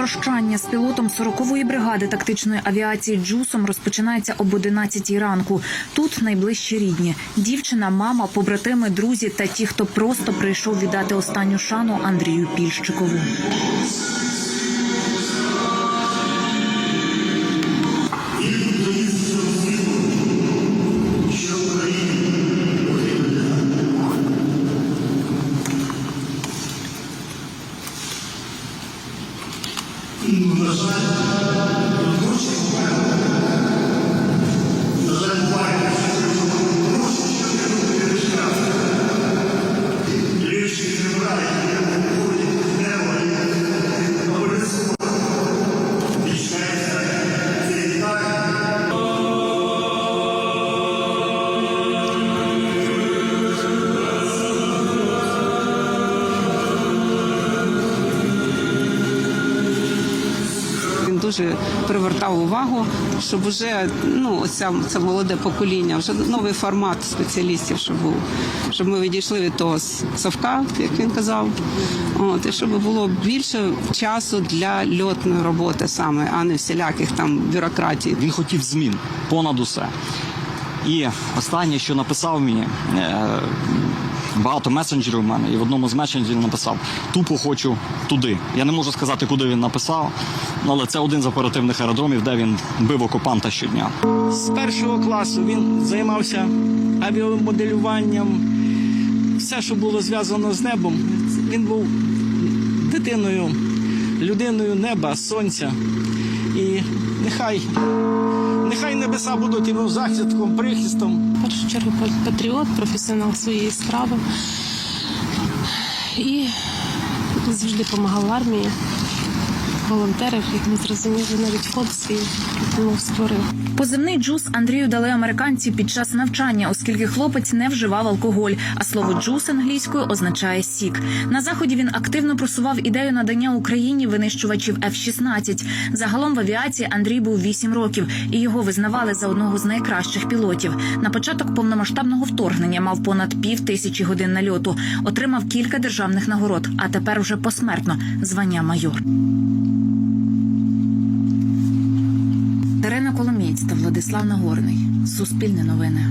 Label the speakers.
Speaker 1: прощання з пілотом 40-ї бригади тактичної авіації Джусом розпочинається об 11 ранку. Тут найближчі рідні: дівчина, мама, побратими, друзі та ті, хто просто прийшов віддати останню шану Андрію Пільщикову.
Speaker 2: Він дуже привертав увагу, щоб вже ну оця це молоде покоління, вже новий формат спеціалістів, щоб був, щоб ми відійшли від того совка, як він казав. От і щоб було більше часу для льотної роботи саме, а не всіляких там бюрократій.
Speaker 3: Він хотів змін понад усе. І останнє, що написав мені, е, багато месенджерів у мене, і в одному з месенджерів написав: тупо хочу туди. Я не можу сказати, куди він написав, але це один з оперативних аеродромів, де він бив окупанта щодня.
Speaker 4: З першого класу він займався авіамоделюванням, все, що було зв'язано з небом. Він був дитиною, людиною неба, сонця. І нехай, нехай небеса будуть йому захистком, прихистом.
Speaker 5: В першу чергу патріот, професіонал своєї справи. І завжди допомагав в армії, волонтерів, як ми зрозуміли, навіть фонд свій створив.
Speaker 1: Позивний джус Андрію дали американці під час навчання, оскільки хлопець не вживав алкоголь. А слово джус англійською означає сік. На заході він активно просував ідею надання Україні винищувачів F-16. Загалом в авіації Андрій був 8 років, і його визнавали за одного з найкращих пілотів. На початок повномасштабного вторгнення мав понад пів тисячі годин нальоту, отримав кілька державних нагород, а тепер уже посмертно звання майор. Коломієць та Владислав Нагорний. Суспільне новини.